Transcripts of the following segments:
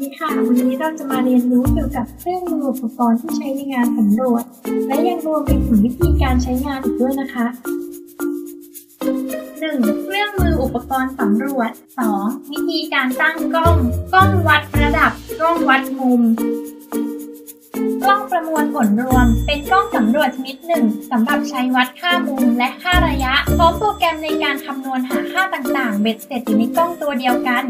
ดีค่ะ วันนี้เราจะมาเรียนรู้เกี่ยวกับเครื่องมืออุปกรณ์ที่ใช้ในงานสำรวจ และยังรวมไปถึงวิธีการใช้งานอีกด้วยนะคะ 1. เครื่องมืออุปกรณ์สำรวจ 2. วิธีการตั้งกล้อง กล้องวัดระดับ กล้องวัดมุม กล้องประมวลผลรวม เป็นกล้องสำรวจชนิดหนึ่งสำหรับใช้วัดค่ามุมและค่าระยะ พร้อมโปรแกรมในการคำนวณหาค่าต่างๆ เบ็ดเสร็จอยู่ในกล้องตัวเดียวกัน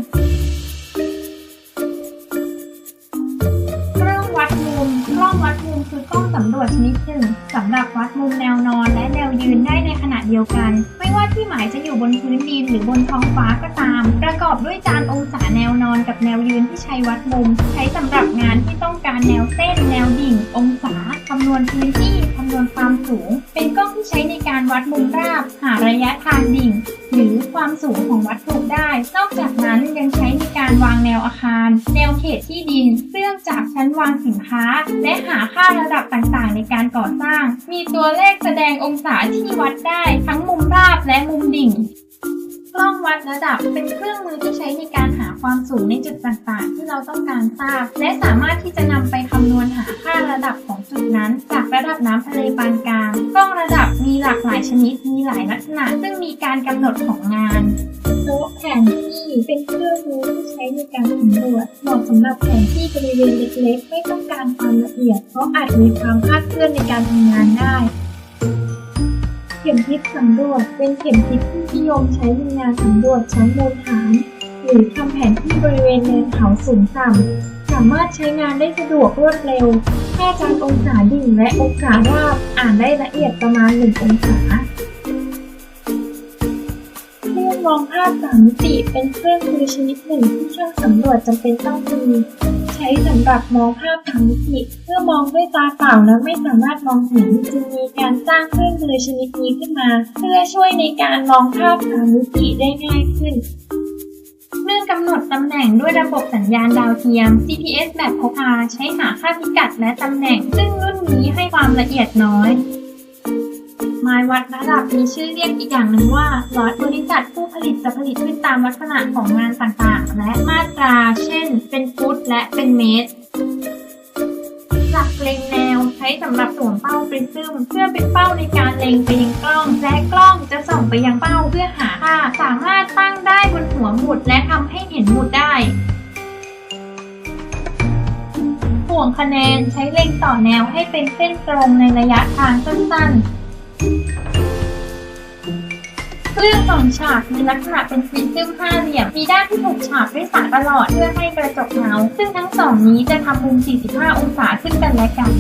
คือกล้องสำรวจชนิดหนึ่งสำหรับวัดมุมแนวนอนและแนวยืนได้ในขณะเดียวกัน ไม่ว่าที่หมายจะอยู่บนพื้นดินหรือบนท้องฟ้าก็ตาม ประกอบด้วยจานองศาแนวนอนกับแนวยืนที่ใช้วัดมุม ใช้สำหรับงานที่ต้องการแนวเส้น แนวดิ่ง องศาคำนวณพื้นที่ำนวณความสูง เป็นกล้องที่ใช้ในการวัดมุมราบ หาระยะทางดิ่ง หรือความสูงของวัตถุได้ นอกจากนั้นยังใช้ในการวางแนวอาคาร แนวเขตที่ดินเรื่องจักชั้นวางสินค้า และหาค่าระดับต่างๆ ในการก่อสร้าง มีตัวเลขแสดงองศาที่วัดได้ ทั้งมุมราบและมุมดิ่งกล้องวัดระดับเป็นเครื่องมือที่ใช้ในการหาความสูงในจุดต่างๆ ที่เราต้องการทราบ และสามารถที่จะนำไปคำนวณหาค่าระดับ จุดนั้น จากระดับน้ำทะเลปานกลางกล้องระดับมีหลากหลายชนิดมีหลายลักษณะ ซึ่งมีการกำหนดของงานโต๊ะแผนที่เป็นเครื่องมือที่ใช้ในการสำรวจเหมาะสำหรับแผนที่บริเวณเล็กๆ ไม่ต้องการความละเอียด เพราะอาจมีความคลาดเคลื่อนในการทำงานได้ เข็มทิศสำรวจเป็นเข็มทิศที่นิยมใช้ในงานสำรวจชั้นบนฐาน หรือทำแผนที่บริเวณเนินเขาสูงต่ำ สามารถใช้งานได้สะดวกรวดเร็ว แค่จานองศาดิ่งและองศาราบอ่านได้ละเอียดประมาณ 1 องศาเครื่องมองภาพสามมิติเป็นเครื่องมือชนิดหนึ่งที่ช่างสำรวจจำเป็นต้องมีใช้สำหรับมองภาพสามมิติเมื่อมองด้วยตาเปล่าแล้วไม่สามารถมองเห็นจึงมีการสร้างเครื่องมือชนิดนี้ขึ้นมา เพื่อช่วยในการมองภาพสามมิติได้ง่ายขึ้น รื่องกำหนดตำแหน่งด้วยระบบสัญญาณดาวเทียม GPS แบบพกพาใช้หาค่าพิกัดและตำแหน่ง ซึ่งรุ่นนี้ให้ความละเอียดน้อยไม้วัดระดับมีชื่อเรียกอีกอย่างหนึ่งว่าล็อตบริษัทผู้ผลิตจะผลิตขึ้นตามลักษณะของงานต่างๆ และมาตรา เช่น เป็นฟุตและเป็นเมตร ลักเล็งแนว ใช้สำหรับสวมเป้าปริซึมเพื่อเป็นเป้าในการเล็งไปยังกล้อง และกล้องจะส่องไปยังเป้าเพื่อหาค่าสามารถตั้งได้บนหัวหมุดและทำให้เห็นหมุดได้ห่วงคะแนนใช้เล็งต่อแนวให้เป็นเส้นตรงในระยะทางสั้นๆ เครื่องสองฉากมีลักษณะเป็นปริซึมห้าเหลี่ยม มีด้านที่ถูกฉากด้วยสายประหลอดเพื่อให้กระจกเงา ซึ่งทั้งสองนี้จะทำมุม 45 องศาขึ้นกันและกัน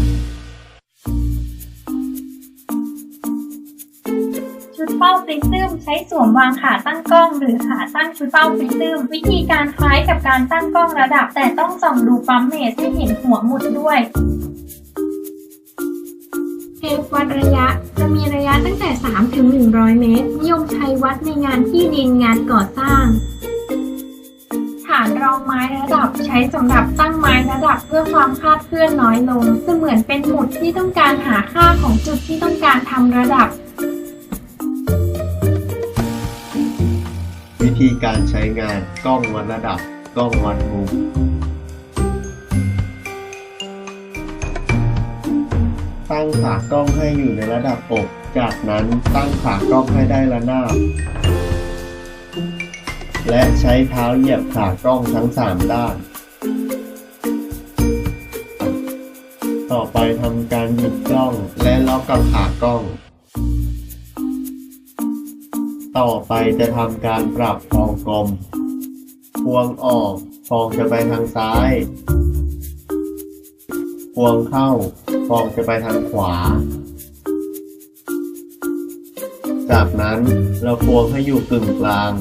ชุดเป้าปริซึมใช้สวมวางขาตั้งกล้อง หรือขาตั้งชุดเป้าปริซึมวิธีการคล้ายกับการตั้งกล้องระดับ แต่ต้องส่องดูปั๊มเมสให้เห็นหัวหมุดด้วย เทปวัดระยะ จะมีระยะตั้งแต่ 3 ถึง 100 เมตร นิยมใช้วัดในงานที่ดินงานก่อสร้าง ฐานรองไม้ระดับใช้สำหรับตั้งไม้ระดับเพื่อความคลาดเคลื่อนน้อยลง เสมือนเป็นหมุดที่ต้องการหาค่าของจุดที่ต้องการทำระดับ วิธีการใช้งานกล้องวัดระดับ กล้องวัดมุม ตั้งขากล้องให้อยู่ในระดับอก จากนั้นตั้งขากล้องให้ได้ระนาบ และใช้เท้าเหยียบขากล้องทั้ง 3 ด้าน ต่อไปทำการหยิบกล้องและล็อกกับขากล้อง ต่อไปจะทำการปรับฟองกลม พวงออก ฟองจะไปทางซ้าย พวงเข้า ฟองจะไปทางขวา จากนั้นเราพวงให้อยู่กึ่งกลาง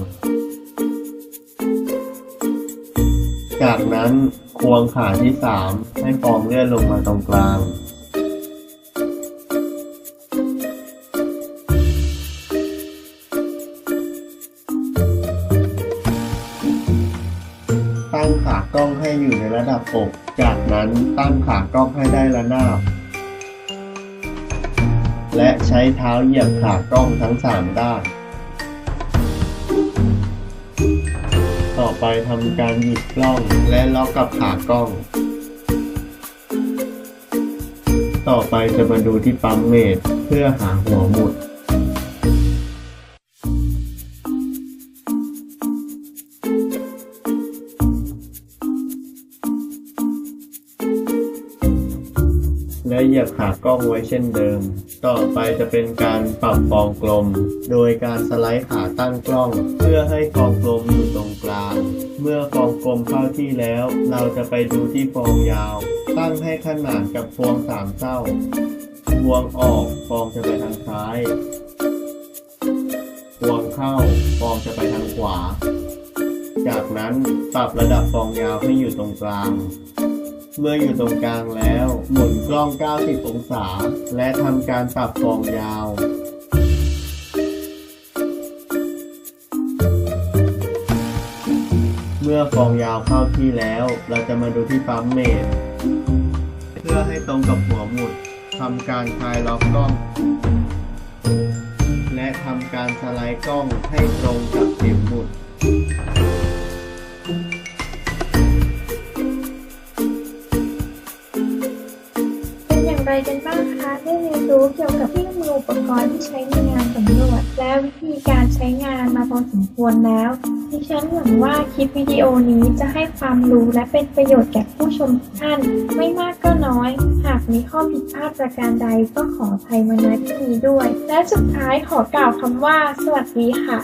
จากนั้นควงขาที่สามให้ฟองเลื่อนลงมาตรงกลาง ตั้งขากล้องให้อยู่ในระดับอก จากนั้นตั้งขากล้องให้ได้ระนาบ และใช้เท้าเหยียบขากล้องทั้ง 3 ด้านตต่อไปทำการหยิบกล้องและล็อกกับขากล้อง ต่อไปจะมาดูที่ปั๊มเมดเพื่อหาหัวหมุด และเหยียบขากล้องไว้เช่นเดิม ต่อไปจะเป็นการปรับฟองกลม โดยการสไลด์ขาตั้งกล้อง เพื่อให้ฟองกลมอยู่ตรงกลาง เมื่อฟองกลมเข้าที่แล้ว เราจะไปดูที่ฟองยาว ตั้งให้ขนานกับพวงสามเส้าพวงออกฟองจะไปทางซ้ายพวงเข้าฟองจะไปทางขวา จากนั้นปรับระดับฟองยาวให้อยู่ตรงกลาง เมื่ออยู่ตรงกลางแล้ว หมุนกล้อง 90 องศา และทำการปรับฟองยาวเมื่อฟองยาวเข้าที่แล้ว เราจะมาดูที่ปั๊มเมดเพื่อให้ตรงกับหัวหมุดทำการคลายล็อกกล้อง และทำการสไลด์กล้องให้ตรงกับเข็มหมุด อย่างไรกันบ้างคะ ได้เรียนรู้เกี่ยวกับเครื่องมืออุปกรณ์ที่ใช้ในงานสำรวจ และวิธีการใช้งานมาพอสมควรแล้วดิฉันหวังว่าคลิปวิดีโอนี้จะให้ความรู้และเป็นประโยชน์แก่ผู้ชมทุกท่าน ไม่มากก็น้อย หากมีข้อผิดพลาดประการใดก็ขออภัยมาณที่นี้ด้วย และสุดท้ายขอกล่าวคำว่า สวัสดีค่ะ